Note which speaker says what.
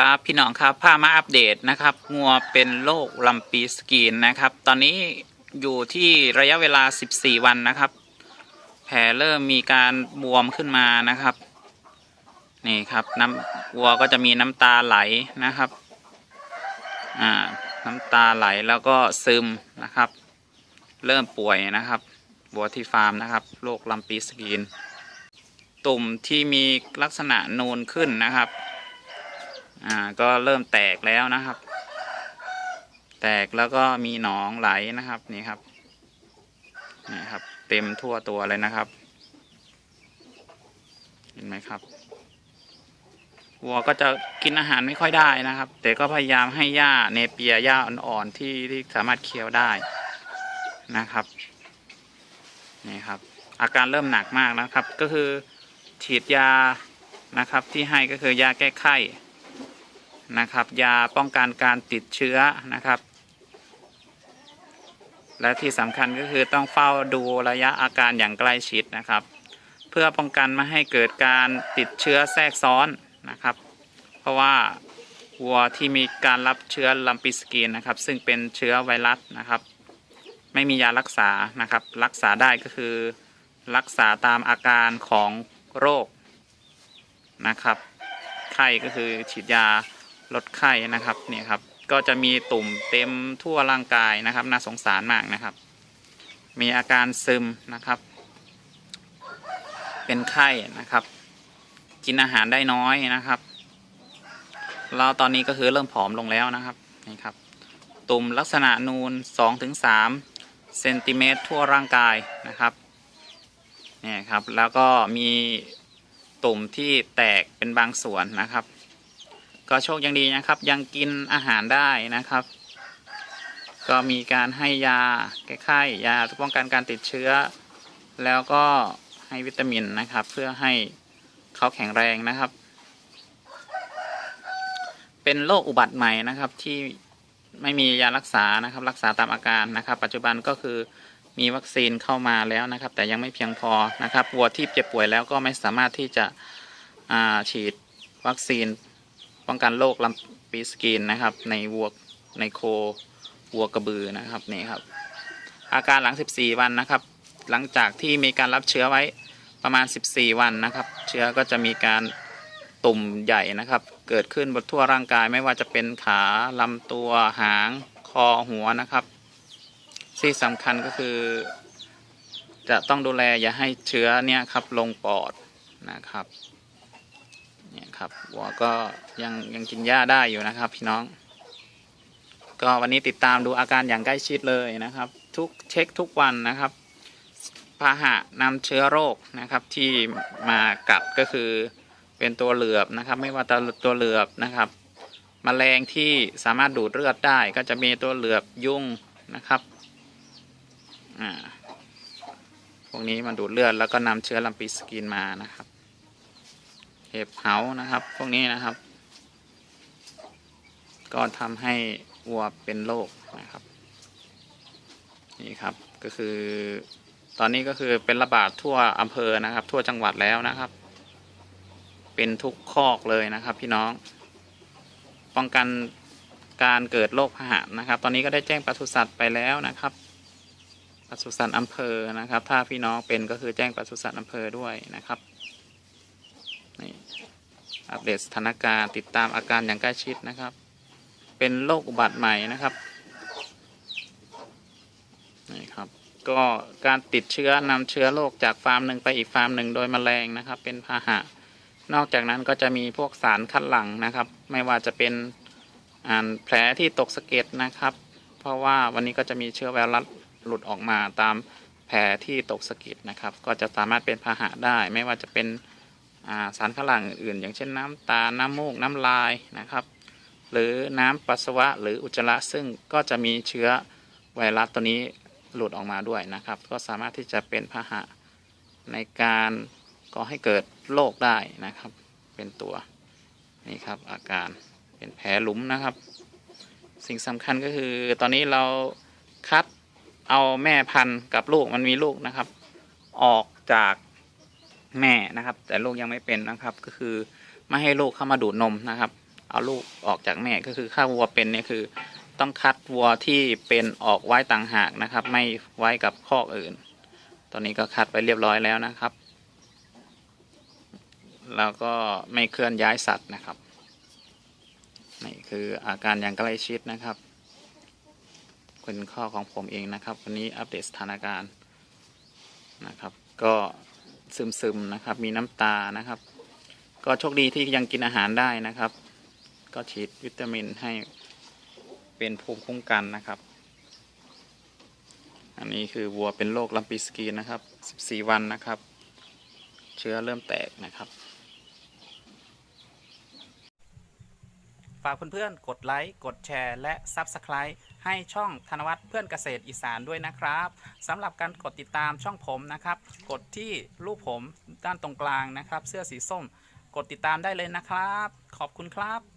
Speaker 1: ครับพี่น้องครับพามาอัปเดตนะครับงัวเป็นโรคลำปีสกรีนนะครับ ตอนนี้อยู่ที่ระยะเวลา 14 วันนะครับ แผลเริ่มมีการบวมขึ้นมานะครับ นี่ครับน้ำวัวก็จะมีน้ำตาไหลนะครับอ่าน้ำตาไหลแล้วก็ซึมนะครับ เริ่มป่วยนะครับวัวที่ฟาร์มนะครับโรคลำปีสกรีน ตุ่มที่มีลักษณะนูนขึ้นนะครับ อ่าก็เริ่มแตกแล้วนะครับ แตกแล้วก็มีหนองไหลนะครับนี่ครับนี่ครับ เต็มทั่วตัวเลยนะครับ เห็นไหมครับวัวก็จะกินอาหารไม่ค่อยได้นะครับ แต่ก็พยายามให้หญ้าเนเปียหญ้าอ่อนๆที่ที่สามารถเคี้ยวได้นะครับนี่ครับ อาการเริ่มหนักมากนะครับ ก็คือฉีดยานะครับ ที่ให้ก็คือยาแก้ไข้ นะครับ ยาป้องกันการติดเชื้อนะครับ และที่สำคัญก็คือต้องเฝ้าดูระยะอาการอย่างใกล้ชิดนะครับ เพื่อป้องกันไม่ให้เกิดการติดเชื้อแทรกซ้อนนะครับ เพราะว่าวัวที่มีการรับเชื้อลัมปิสกีนนะครับ ซึ่งเป็นเชื้อไวรัสนะครับ ไม่มียารักษานะครับ รักษาได้ก็คือรักษาตามอาการของโรคนะครับ ไข้ก็คือฉีดยา ลดไข้นะครับเนี่ยครับก็จะมีตุ่มเต็มทั่วร่างกายนะครับน่าสงสารมากนะครับ มีอาการซึมนะครับ เป็นไข้นะครับ กินอาหารได้น้อยนะครับแล้วตอนนี้ก็คือเริ่มผอมลงแล้วนะครับนี่ครับ ตุ่มลักษณะนูน 2-3เซนติเมตรทั่วร่างกายนะครับนี่ครับแล้วก็มีตุ่มที่แตกเป็นบางส่วนนะครับ ก็โชคยังดีนะครับ ยังกินอาหารได้นะครับ ก็มีการให้ยาแก้ไขยาป้องกันการติดเชื้อ แล้วก็ให้วิตามินนะครับ เพื่อให้เขาแข็งแรงนะครับ เป็นโรคอุบัติใหม่นะครับที่ไม่มียารักษานะครับ รักษาตามอาการนะครับ ปัจจุบันก็คือมีวัคซีนเข้ามาแล้วนะครับ แต่ยังไม่เพียงพอนะครับวัวที่เจ็บป่วยแล้วก็ไม่สามารถที่จะฉีดวัคซีน ป้องกันโรคลำปีสกรีนนะครับ ในวัวในโควัวกระบือนะครับนี่ครับ อาการหลัง 14 วันนะครับ หลังจากที่มีการรับเชื้อไว้ประมาณ 14 วันนะครับ เชื้อก็จะมีการตุ่มใหญ่นะครับ เกิดขึ้นบนทั่วร่างกายไม่ว่าจะเป็นขาลำตัวหางคอหัวนะครับที่สำคัญก็คือ จะต้องดูแลอย่าให้เชื้อเนี่ยครับลงปอดนะครับ เนี่ยครับวัวก็ยังยังกินหญ้าได้อยู่นะครับ พี่น้อง ก็วันนี้ติดตามดูอาการอย่างใกล้ชิดเลยนะครับ ทุกเช็คทุกวันนะครับพาหะนำเชื้อโรคนะครับที่มากัดก็คือเป็นตัวเหลือบนะครับ ไม่ว่าตัวตัวเหลือบนะครับมแมลงที่สามารถดูดเลือดได้ก็จะมีตัวเหลือบยุ่งนะครับอ่าพวกนี้มันดูดเลือดแล้วก็นำเชื้อลัมปีสกินมานะครับ เห็บเหานะครับ พวกนี้นะครับ ก็ทำให้วัวเป็นโรคนะครับ นี่ครับก็คือ ตอนนี้ก็คือเป็นระบาดทั่วอำเภอนะครับ ทั่วจังหวัดแล้วนะครับ เป็นทุกคอกเลยนะครับ พี่น้อง ป้องกันการเกิดโรคพาหะนะครับ ตอนนี้ก็ได้แจ้งปศุสัตว์ไปแล้วนะครับปศุสัตว์อำเภอนะครับ ถ้าพี่น้องเป็นก็คือแจ้งปศุสัตว์อำเภอด้วยนะครับ อัปเดตสถานการณ์ติดตามอาการอย่างใกล้ชิดนะครับ เป็นโรคอุบัติใหม่นะครับนี่ครับ ก็การติดเชื้อนำเชื้อโรคจากฟาร์มหนึ่งไปอีกฟาร์มหนึ่งโดยแมลงนะครับ เป็นพาหะ นอกจากนั้นก็จะมีพวกสารคัดหลั่งนะครับ ไม่ว่าจะเป็นอ่าแผลที่ตกสะเก็ดนะครับ เพราะว่าวันนี้ก็จะมีเชื้อไวรัสหลุดออกมาตามแผลที่ตกสะเก็ดนะครับ ก็จะสามารถเป็นพาหะได้ ไม่ว่าจะเป็น สารคัดหลั่งอื่นๆ อย่างเช่นน้ำตา น้ำมูก น้ำลายนะครับ หรือน้ำปัสสาวะหรืออุจจาระซึ่งก็จะมีเชื้อไวรัสตัวนี้หลุดออกมาด้วยนะครับ ก็สามารถที่จะเป็นพาหะในการก่อให้เกิดโรคได้นะครับ เป็นตัวนี่ครับอาการเป็นแผลหลุมนะครับ สิ่งสำคัญก็คือตอนนี้เราคัดเอาแม่พันธุ์กับลูกมันมีลูกนะครับ ออกจาก แม่นะครับ แต่ลูกยังไม่เป็นนะครับ ก็คือไม่ให้ลูกเข้ามาดูดนมนะครับ เอาลูกออกจากแม่ก็คือถ้าวัวเป็นเนี่ยคือ ต้องคัดวัวที่เป็นออกไว้ต่างหากนะครับ ไม่ไว้กับคอกอื่น ตอนนี้ก็คัดไปเรียบร้อยแล้วนะครับ แล้วก็ไม่เคลื่อนย้ายสัตว์นะครับนี่คืออาการอย่างใกล้ชิดนะครับเป็นข้อของผมเองนะครับ วันนี้อัปเดตสถานการณ์นะครับ ก็ ซึมๆนะครับ มีน้ำตานะครับ ก็โชคดีที่ยังกินอาหารได้นะครับ ก็ฉีดวิตามินให้เป็นภูมิคุ้มกันนะครับ อันนี้คือวัวเป็นโรคลัมปีสกีนะครับ 14 วันนะครับ เชื้อเริ่มแตกนะครับ ฝากเพื่อนๆ กดไลค์ กดแชร์ และ Subscribe ให้ช่องธนวัฒน์เพื่อนเกษตรอีสานด้วยนะครับสำหรับการกดติดตามช่องผมนะครับ กดที่รูปผมด้านตรงกลางนะครับ เสื้อสีส้ม กดติดตามได้เลยนะครับ ขอบคุณครับ